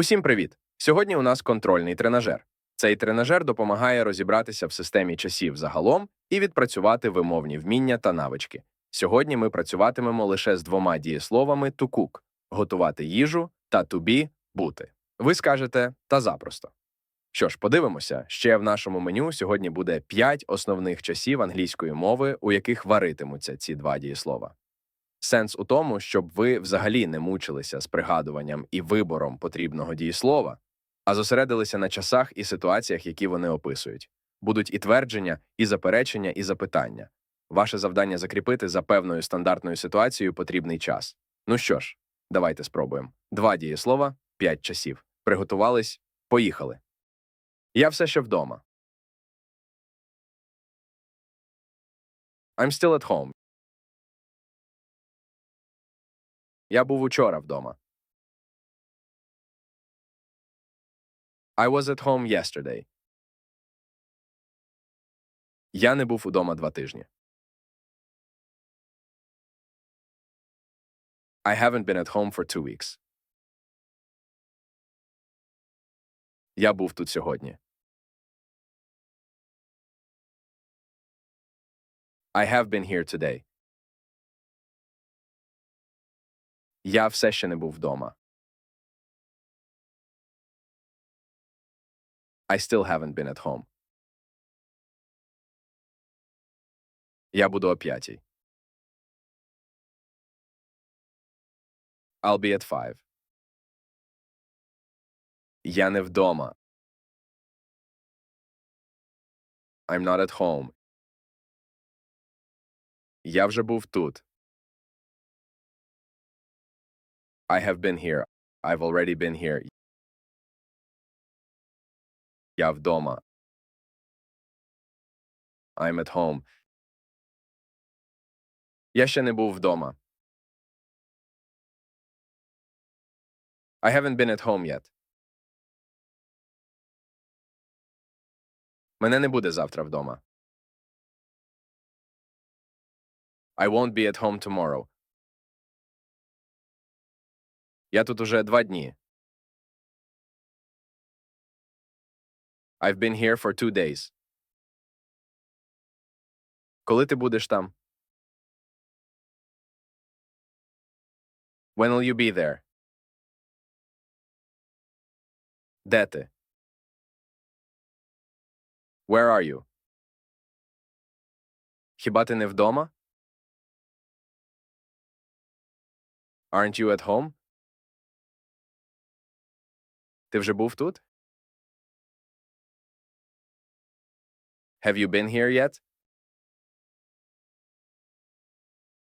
Усім привіт! Сьогодні у нас контрольний тренажер. Цей тренажер допомагає розібратися в системі часів загалом і відпрацювати вимовні вміння та навички. Сьогодні ми працюватимемо лише з двома дієсловами to cook – готувати їжу та to be – бути. Ви скажете та запросто. Що ж, подивимося, ще в нашому меню сьогодні буде 5 основних часів англійської мови, у яких варитимуться ці два дієслова. Сенс у тому, щоб ви взагалі не мучилися з пригадуванням і вибором потрібного дієслова, а зосередилися на часах і ситуаціях, які вони описують. Будуть і твердження, і заперечення, і запитання. Ваше завдання закріпити за певною стандартною ситуацією потрібний час. Ну що ж, давайте спробуємо. Два дієслова, п'ять часів. Приготувались, поїхали. Я все ще вдома. I'm still at home. Я був учора вдома. I was at home yesterday. Я не був удома два тижні. I haven't been at home for two weeks. Я був тут сьогодні. I have been here today. Я все ще не був вдома. I still haven't been at home. Я буду о п'ятій. I'll be at five. Я не вдома. I'm not at home. Я вже був тут. I have been here. I've already been here. Я вдома. I'm at home. Я ще не був вдома. I haven't been at home yet. Мене не буде завтра вдома. I won't be at home tomorrow. Я тут уже два дні. I've been here for two days. Коли ти будеш там? When will you be there? Де ти? Where are you? Хіба ти не вдома? Aren't you at home? Ти вже був тут? Have you been here yet?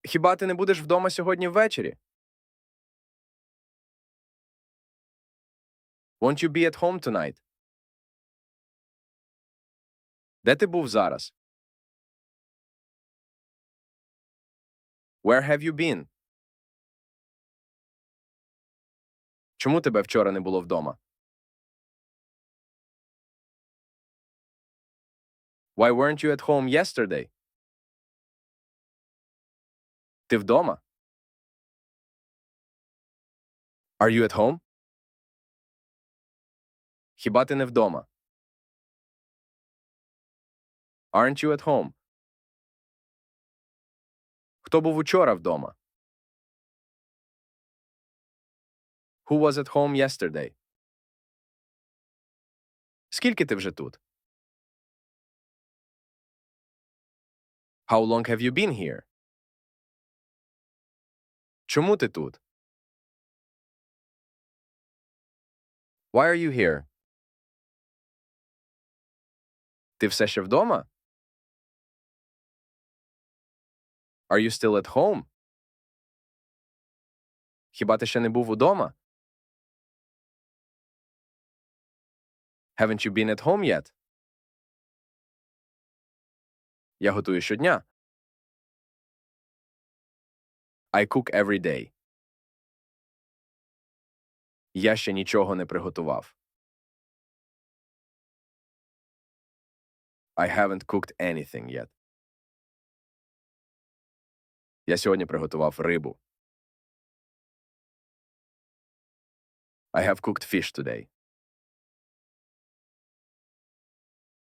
Хіба ти не будеш вдома сьогодні ввечері? Won't you be at home tonight? Де ти був зараз? Where have you been? Чому тебе вчора не було вдома? Why weren't you at home yesterday? Ти вдома? Are you at home? Хіба ти не вдома? Aren't you at home? Хто був учора вдома? Who was at home yesterday? Скільки ти вже тут? How long have you been here? Чому ти тут? Why are you here? Ти все ще вдома? Are you still at home? Хіба ти ще не був удома? Haven't you been at home yet? Я готую щодня. I cook every day. Я ще нічого не приготував. I haven't cooked anything yet. Я сьогодні приготував рибу. I have cooked fish today.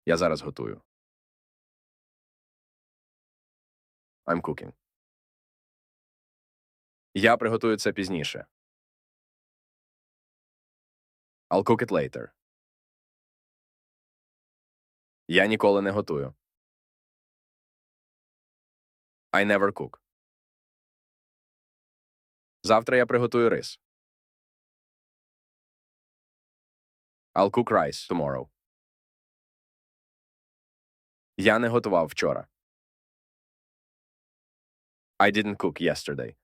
Я зараз готую. I'm cooking. Я приготую це пізніше. I'll cook it later. Я ніколи не готую. I never cook. Завтра я приготую рис. I'll cook rice tomorrow. Я не готував вчора. I didn't cook yesterday.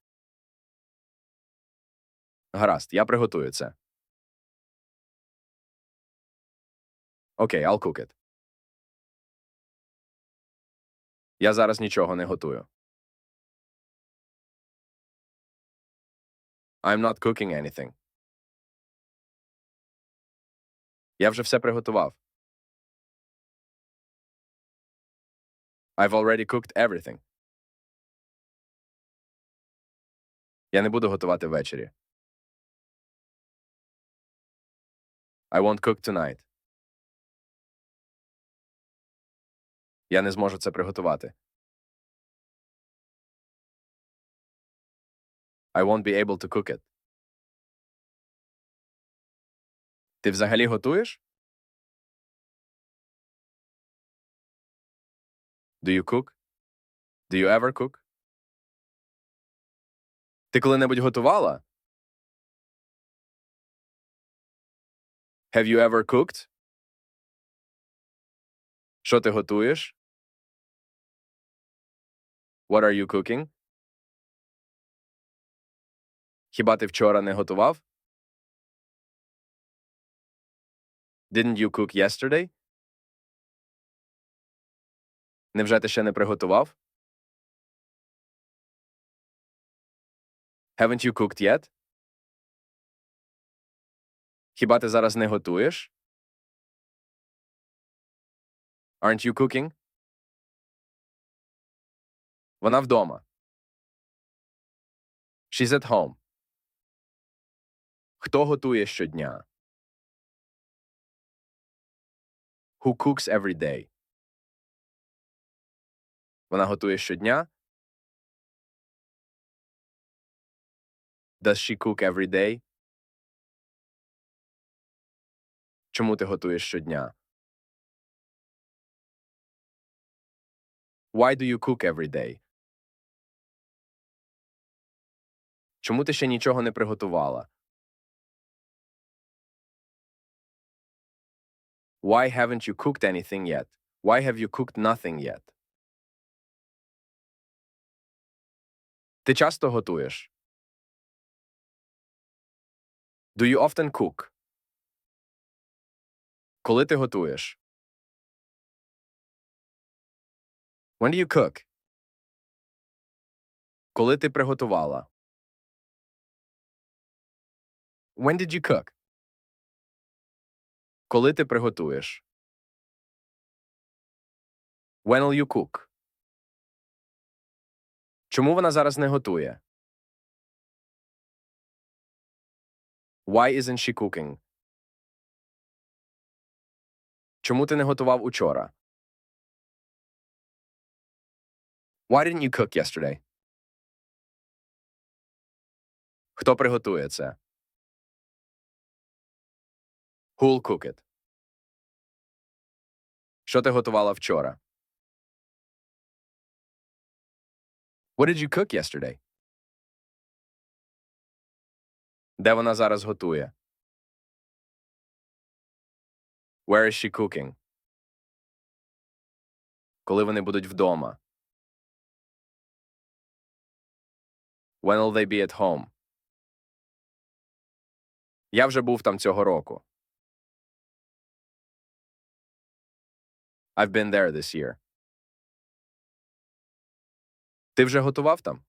Гаразд, я приготую це. Окей, okay, I'll cook it. Я зараз нічого не готую. I'm not cooking anything. Я вже все приготував. I've already cooked everything. Я не буду готувати ввечері. I won't cook tonight. Я не зможу це приготувати. I won't be able to cook it. Ти взагалі готуєш? Do you cook? Do you ever cook? Ти коли-небудь готувала? Have you ever cooked? Що ти готуєш? What are you cooking? Хіба ти вчора не готував? Didn't you cook yesterday? Невже ти ще не приготував? Haven't you cooked yet? Хіба ти зараз не готуєш? Aren't you cooking? Вона вдома. She's at home. Хто готує щодня? Who cooks every day? Вона готує щодня? Does she cook every day? Чому ти готуєш щодня? Why do you cook every day? Чому ти ще нічого не приготувала? Why haven't you cooked anything yet? Why have you cooked nothing yet? Ти часто готуєш? Do you often cook? Коли ти готуєш? When do you cook? Коли ти приготувала? When did you cook? Коли ти приготуєш? When will you cook? Чому вона зараз не готує? Why isn't she cooking? Чому ти не готував учора? Why didn't you cook yesterday? Хто приготує це? Who'll cook it? Що ти готувала вчора? What did you cook yesterday? Де вона зараз готує? Where is she cooking? Коли вони будуть вдома? When will they be at home? Я вже був там цього року. I've been there this year. Ти вже готував там?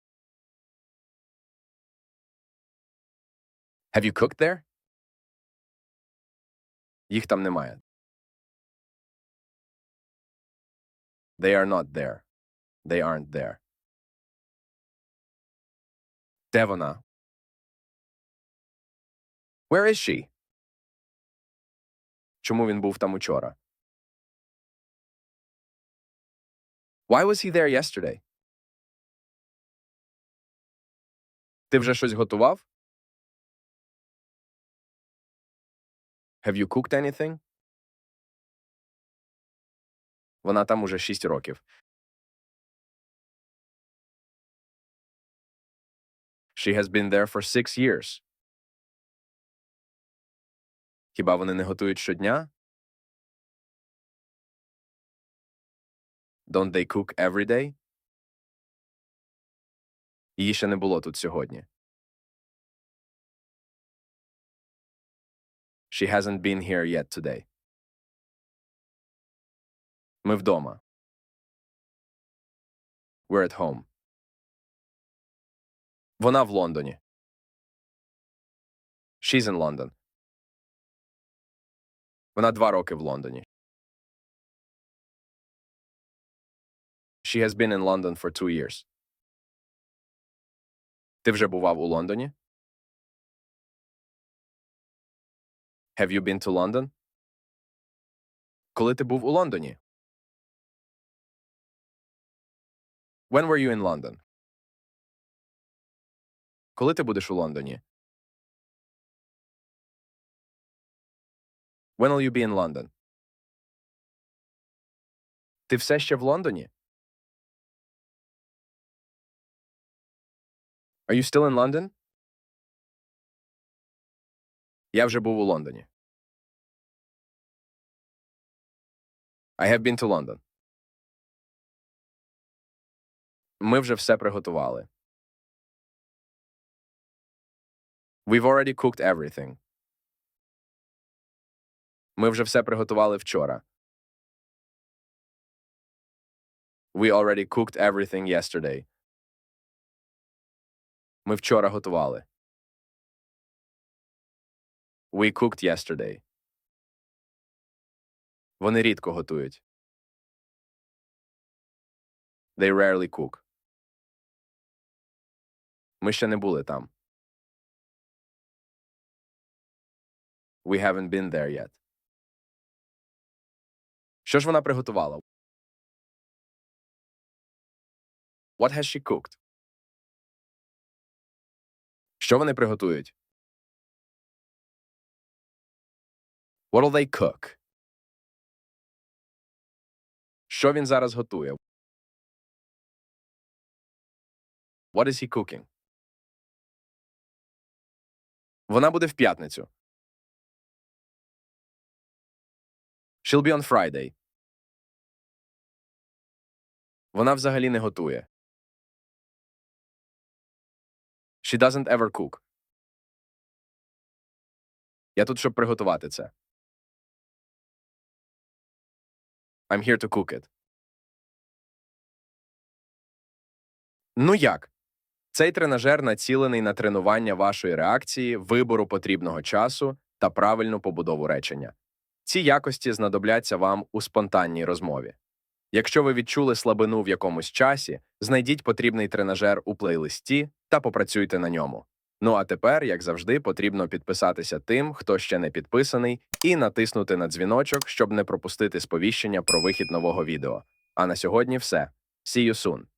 Have you cooked there? Їх там немає. They are not there. They aren't there. Де вона? Where is she? Чому він був там учора? Why was he there yesterday? Ти вже щось готував? Have you cooked anything? Вона там уже шість років. She has been there for six years. Хіба вони не готують щодня? Don't they cook every day? Її ще не було тут сьогодні. She hasn't been here yet today. Ми вдома. We're at home. Вона в Лондоні. She's in London. Вона два роки в Лондоні. She has been in London for two years. Ти вже бував у Лондоні? Have you been to London? Коли ти був у Лондоні? When were you in London? Коли ти будеш у Лондоні? When will you be in London? Ти все ще в Лондоні? Are you still in London? Я вже був у Лондоні. I have been to London. Ми вже все приготували. We've already cooked everything. Ми вже все приготували вчора. We already cooked everything yesterday. Ми вчора готували. We cooked yesterday. Вони рідко готують. They rarely cook. Ми ще не були там. We haven't been there yet. Що ж вона приготувала? What has she cooked? Що вони приготують? What'll they cook? Що він зараз готує? What is he cooking? Вона буде в п'ятницю. She'll be on Friday. Вона взагалі не готує. She doesn't ever cook. Я тут, щоб приготувати це. I'm here to cook it. Ну як? Цей тренажер націлений на тренування вашої реакції, вибору потрібного часу та правильну побудову речення. Ці якості знадобляться вам у спонтанній розмові. Якщо ви відчули слабину в якомусь часі, знайдіть потрібний тренажер у плейлисті та попрацюйте на ньому. Ну а тепер, як завжди, потрібно підписатися тим, хто ще не підписаний, і натиснути на дзвіночок, щоб не пропустити сповіщення про вихід нового відео. А на сьогодні все. See you soon!